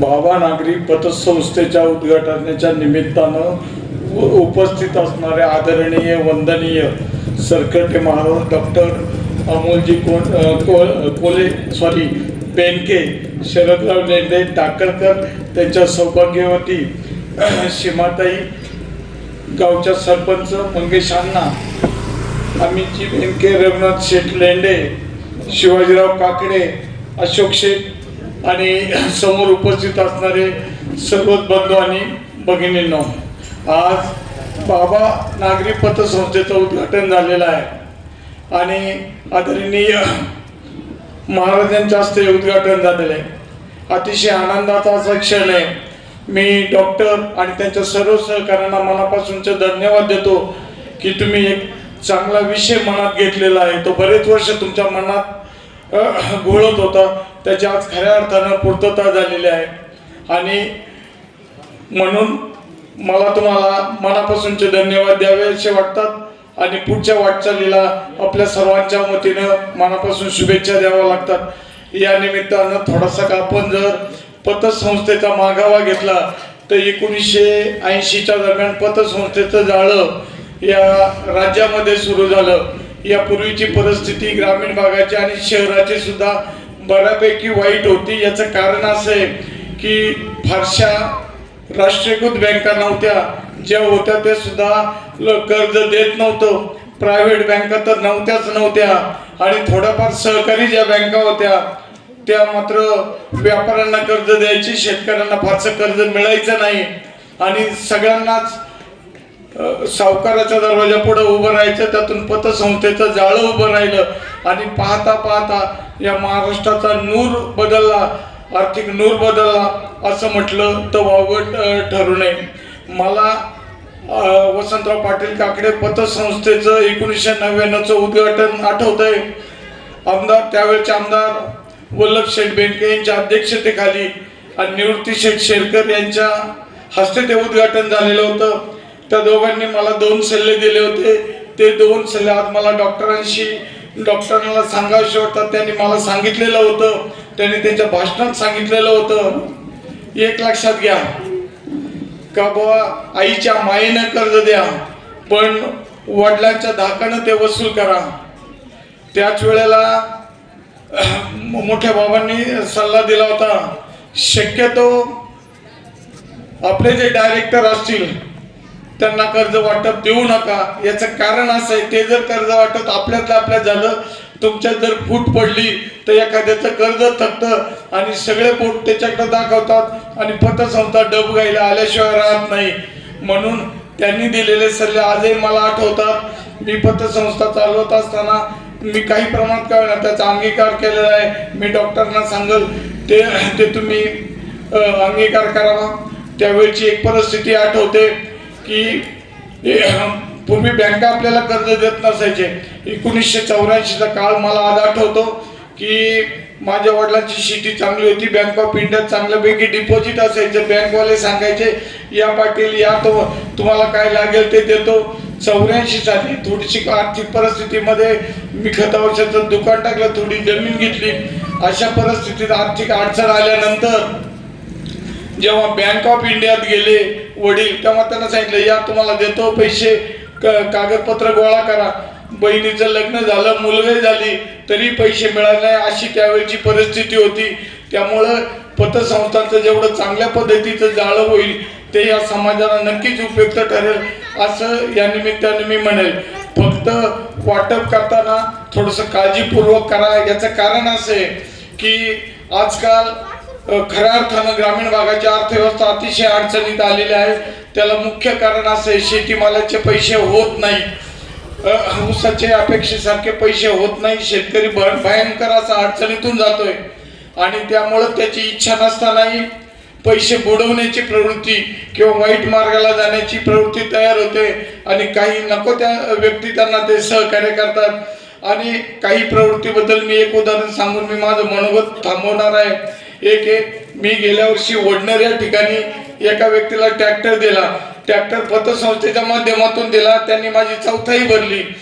बाबा नागरी पतसंस्थेच्या उद्घाटनाच्या निमित्तानं उपस्थित असणारे आदरणीय वंदनीय सरकटे महाराज डॉक्टर अमोलजी कोण को कोले सॉरी बेनके शरदराव लेंडे टाकरकर त्यांच्या सौभाग्यवती सीमाताई गावच्या सरपंच मंगेश अण्णा अमितजी बेनके रघुनाथ शेठ लेंडे शिवाजीराव काकडे अशोक शेठ आणि समोर उपस्थित असणारे सर्वच बंधू आणि भगिनींनो आज बाबा नागरी पतसंस्थेचं उद्घाटन झालेलं आहे. आणि आदरणीय महाराजांच्या हस्ते उद्घाटन झालेलं आहे. अतिशय आनंदाचा असा क्षण आहे. मी डॉक्टर आणि त्यांच्या सर्व सहकाऱ्यांना मनापासूनचे धन्यवाद देतो की तुम्ही एक चांगला विषय मनात घेतलेला आहे. तो बरेच वर्ष तुमच्या मनात घोळत होता. त्याची आज खऱ्या अर्थानं पूर्तता झालेली आहे. आणि म्हणून मला तुम्हाला मनापासूनचे धन्यवाद द्यावे असे वाटतात. आणि पुढच्या वाटचालीला आपल्या सर्वांच्या वतीनं मनापासून शुभेच्छा द्याव्या लागतात. या निमित्तानं थोडासा का आपण जर पतसंस्थेचा मागावा घेतला तर एकोणीसशे ऐंशीच्या दरम्यान पतसंस्थेचं जाळं या राज्यामध्ये सुरू झालं. यापूर्वीची परिस्थिती ग्रामीण भागाची आणि शहराची सुद्धा बऱ्यापैकी वाईट होती. याचं कारण असं आहे की फारशा राष्ट्रीयकृत बँका नव्हत्या. ज्या होत्या ते सुद्धा कर्ज देत नव्हतं. प्रायव्हेट बँका तर नव्हत्याच नव्हत्या. आणि थोड्याफार सहकारी ज्या बँका होत्या त्या मात्र व्यापाऱ्यांना कर्ज द्यायची शेतकऱ्यांना फारसं कर्ज मिळायचं नाही. आणि सगळ्यांनाच सावकाराच्या दरवाजा पुढे उभं राहायचं त्यातून पतसंस्थेचं जाळं उभं राहिलं. आणि पाहता पाहता या महाराष्ट्राचा नूर बदलला आर्थिक नूर बदलला असं म्हटलं तर वावगट ठरू नये. मला वसंतराव पाटील काकडे पतसंस्थेचं एकोणीसशे नव्याण्णवचं उद्घाटन आठवत आहे आमदार त्यावेळेचे आमदार वल्लभ शेठ बेंडके यांच्या अध्यक्षतेखाली आणि निवृत्ती शेठ शेरकर यांच्या हस्ते ते उद्घाटन झालेलं होतं. त्या दोघांनी मला दोन सल्ले दिले होते. ते दोन सल्ले आज मला डॉक्टरांशी डॉक्टरांना सांगायचे वाटतात त्यांनी मला सांगितलेलं होतं त्यांनी त्यांच्या भाषणात सांगितलेलं होतं. एक लक्षात घ्या. का बाबा आईच्या मायेनं कर्ज द्या पण वडिलांच्या धाकानं ते वसूल करा. त्याच वेळेला मोठ्या बाबांनी सल्ला दिला होता. शक्यतो आपले जे डायरेक्टर असतील त्यांना कर्ज वाटप देऊ नका. याचं कारण असं आहे ते जर कर्ज वाटप आपल्यातलं आपल्यात झालं तुमच्यात जर फूट पडली तर एखाद्याचं कर्ज थकतं आणि सगळे बोट त्याच्याकडे दाखवतात आणि पतसंस्था डब गायला आल्याशिवाय राहत नाही. म्हणून त्यांनी दिलेले सल्ले आजही मला आठवतात. मी पतसंस्था चालवत असताना मी काही प्रमाणात काय ना त्याचा अंगीकार केलेला आहे. मी डॉक्टरांना सांगल ते ते तुम्ही अंगीकार करावा. त्यावेळची एक परिस्थिती आठवते. की पूर्वी बँका आपल्याला कर्ज देत नसायचे. एकोणीसशे चौऱ्याऐंशीचा काळ मला आज आठवतो की माझ्या वडिलांची शेती चांगली होती. बँक ऑफ इंडियात चांगल्यापैकी डिपॉझिट असायचं. बँकवाले सांगायचे या पाटील या तो तुम्हाला काय लागेल ते देतो. चौऱ्याऐंशी साली थोडीशी आर्थिक परिस्थितीमध्ये मी खता औषधाचं दुकान टाकलं थोडी जमीन घेतली. अशा परिस्थितीत आर्थिक अडचण आल्यानंतर जेव्हा बँक ऑफ इंडियात गेले वडील तेव्हा त्यांना सांगितलं या तुम्हाला देतो पैसे क- कागदपत्र गोळा करा. बहिणीचं लग्न झालं मुलगी झाली तरी पैसे मिळाले नाही. अशी त्यावेळची परिस्थिती होती. त्यामुळं पतसंस्थांचं जेवढं चांगल्या पद्धतीचं जाळं होईल ते या समाजाला नक्कीच उपयुक्त ठरेल असं या निमित्ताने मी म्हणेल. फक्त वाटप करताना थोडंसं काळजीपूर्वक करा. याचं कारण असं आहे की आजकाल खऱ्या अर्थानं ग्रामीण भागाची अर्थव्यवस्था अतिशय अडचणीत आलेली आहे त्याला मुख्य कारण असं आहे शेतीमालाचे पैसे होत नाही अ, अपेक्षेसारखे पैसे होत नाही शेतकरी भयंकर असा अडचणीतून जातोय. आणि त्यामुळं त्याची इच्छा नसतानाही पैसे बुडवण्याची प्रवृत्ती किंवा वाईट मार्गाला जाण्याची प्रवृत्ती तयार होते. आणि काही नको त्या व्यक्ती त्यांना ते सहकार्य करतात. आणि काही प्रवृत्तीबद्दल मी एक उदाहरण सांगून मी माझं मनोगत थांबवणार आहे. एक एक मी गेल्या वर्षी वडनेर या ठिकाणी एका व्यक्तीला ट्रॅक्टर दिला. ट्रॅक्टर पतसंस्थेच्या माध्यमातून दिला. त्यांनी माझी चौथाही भरली.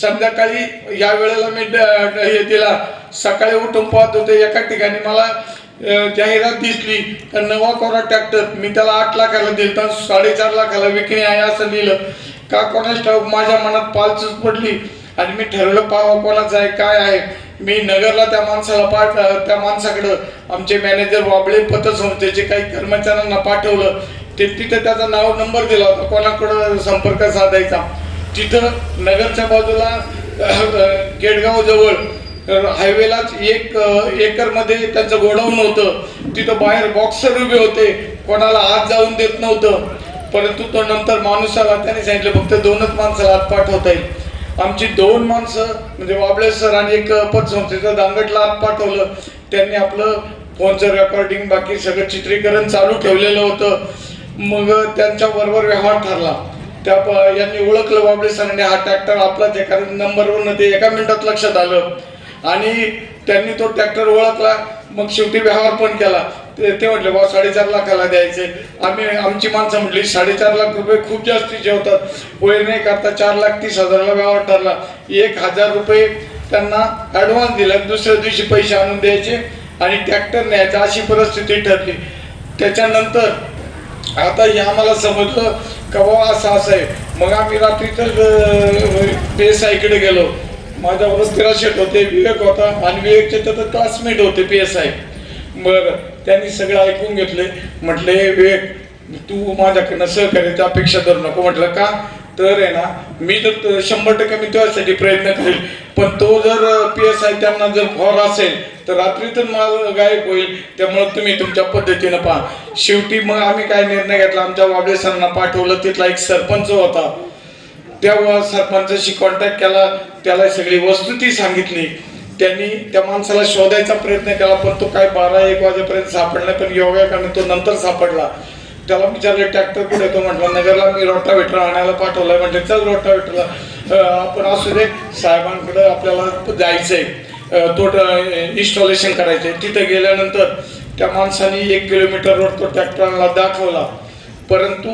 संध्याकाळी या वेळेला मी ड- हे दिला. सकाळी उठून पाहत होते. एका ठिकाणी मला जाहिरात दिसली. तर नवा कोरा ट्रॅक्टर मी त्याला आठ लाखाला दिलं तर साडेचार लाखाला विकणे आहे असं लिहिलं. का कोणाच ठाऊक? माझ्या मनात पालचूच पडली. आणि मी ठरवलं पाव कोणाचं आहे काय आहे. मी नगरला त्या माणसाला पाठ त्या माणसाकडं आमचे मॅनेजर वाबळे पतसंस्थेचे काही कर्मचाऱ्यांना पाठवलं ते तिथं त्याचा नाव नंबर दिला होता. कोणाकडं संपर्क साधायचा? तिथं नगरच्या बाजूला केडगावजवळ जवळ हायवेलाच एक एकरमध्ये त्यांचं गोडाऊन होतं तिथं बाहेर बॉक्सर उभे होते. कोणाला आत जाऊन देत नव्हतं. परंतु तो नंतर माणूस आला. त्याने सांगितलं फक्त दोनच माणसाला आत पाठवता येईल. आमची दोन माणसं म्हणजे वाबळे सर आणि एक पतसंस्थेचं दांगटला आत पाठवलं. त्यांनी आपलं फोनचं रेकॉर्डिंग बाकी सगळं चित्रीकरण चालू ठेवलेलं होतं. मग त्यांच्या बरोबर व्यवहार ठरला. त्या प- यांनी ओळखलं बाबळे सरांनी हा ट्रॅक्टर आपलाच आहे कारण नंबरवरनं ते एका मिनिटात लक्षात आलं. आणि त्यांनी तो ट्रॅक्टर ओळखला. मग शेवटी व्यवहार पण केला. ते ते म्हटले बा साडेचार लाखाला द्यायचे. आम्ही आमची माणसं म्हटली साडेचार लाख रुपये खूप जास्तीचे होतात वय नाही करता चार लाख तीस हजाराला व्यवहार ठरला. एक हजार रुपये त्यांना ॲडव्हान्स दिला. दुसऱ्या दिवशी पैसे आणून द्यायचे आणि ट्रॅक्टर न्यायचा अशी परिस्थिती ठरली. त्याच्यानंतर आता हे आम्हाला समजलं का बाबा असं असं आहे. मग आम्ही रात्रीतच पी गेलो. माझ्या वस्त्रा शेट होते विवेक होता आणि विवेकचे तर क्लासमेट होते पी एस आय बरं त्यांनी सगळं ऐकून घेतले. म्हटले विवेक तू माझ्याकडनं सहकार्याची अपेक्षा धरू नको. म्हटलं का? तर आहे ना मी तर शंभर टक्के मी तुझ्यासाठी प्रयत्न करेल. पण तो जर पी एस आय त्यांना जर फॉर असेल तर रात्री तर मला गायब होईल. त्यामुळे तुम्ही तुमच्या पद्धतीनं पहा. शेवटी मग आम्ही काय निर्णय घेतला? आमच्या वाबळे सरांना पाठवलं. तिथला एक सरपंच होता. तेव्हा सरपंचाशी कॉन्टॅक्ट केला त्याला सगळी वस्तुती सांगितली. त्यांनी त्या माणसाला शोधायचा प्रयत्न केला पण तो काय बारा एक वाजेपर्यंत सापडला पण योगायोगाने तो नंतर सापडला. त्याला विचारले ट्रॅक्टर कुठे तो म्हटलं नगरला मी रोटावेटर आणायला पाठवलाय. म्हटलं चल रोटावेटरला आपण असू दे साहेबांकडे आपल्याला जायचंय. तो इन्स्टॉलेशन करायचंय. तिथे गेल्यानंतर त्या माणसाने एक किलोमीटर रोड तो ट्रॅक्टरला दाखवला. परंतु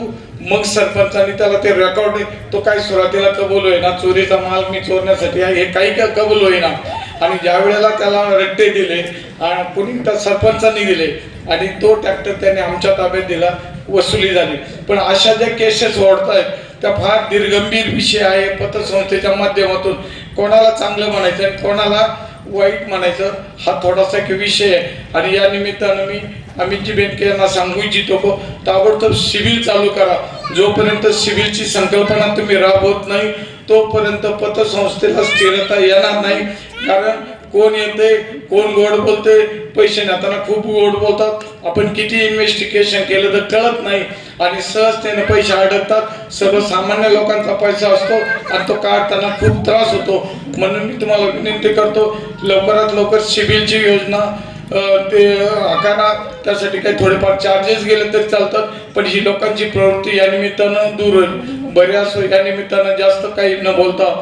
मग सरपंचाने त्याला ते रेकॉर्ड तो काय सुरुवातीला कबूल होईना चोरीचा माल मी चोरण्यासाठी आहे हे काही का कबूल होईना. आणि ज्या वेळेला त्याला रट्टे दिले आणि कुणी त्या सरपंचांनी दिले आणि तो ट्रॅक्टर त्याने आमच्या ताब्यात दिला वसुली झाली. पण अशा ज्या केसेस वाढत आहेत त्या फार दीर्घंभीर विषय आहे पतसंस्थेच्या माध्यमातून. कोणाला चांगलं म्हणायचं आणि कोणाला वाईट म्हणायचं हा थोडासा एक विषय आहे. आणि या निमित्तानं मी अमितजी बेनके यांना सांगू इच्छितो को ताबडतोब सिव्हिल चालू करा. जोपर्यंत सिव्हिलची संकल्पना तुम्ही राबवत नाही तोपर्यंत पतसंस्थेला स्थिरता येणार नाही. कारण कोण येते कोण गोड बोलते पैसे नेताना खूप गोड बोलतात. आपण किती इन्व्हेस्टिगेशन केलं तर कळत नाही. आणि सहजतेने पैसे अडकतात. सर्वसामान्य लोकांचा पैसा असतो आणि तो काढताना खूप त्रास होतो. म्हणून मी तुम्हाला विनंती करतो लवकरात लवकर सिव्हिलची योजना ते आकारा त्यासाठी काही थोडेफार चार्जेस गेले तरी चालतात. पण ही लोकांची प्रवृत्ती या निमित्तानं दूर होईल. बऱ्याच या निमित्तानं जास्त काही न बोलता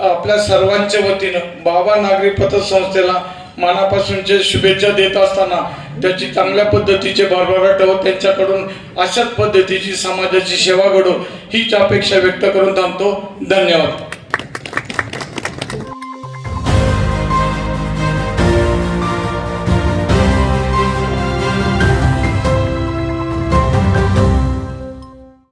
आपल्या सर्वांच्या वतीनं बाबा नागरी पतसंस्थेला मनापासूनचे शुभेच्छा देत असताना त्याची चांगल्या पद्धतीचे भरभराट हो त्यांच्याकडून अशाच पद्धतीची समाजाची सेवा घडो हीच अपेक्षा व्यक्त करून थांबतो. धन्यवाद.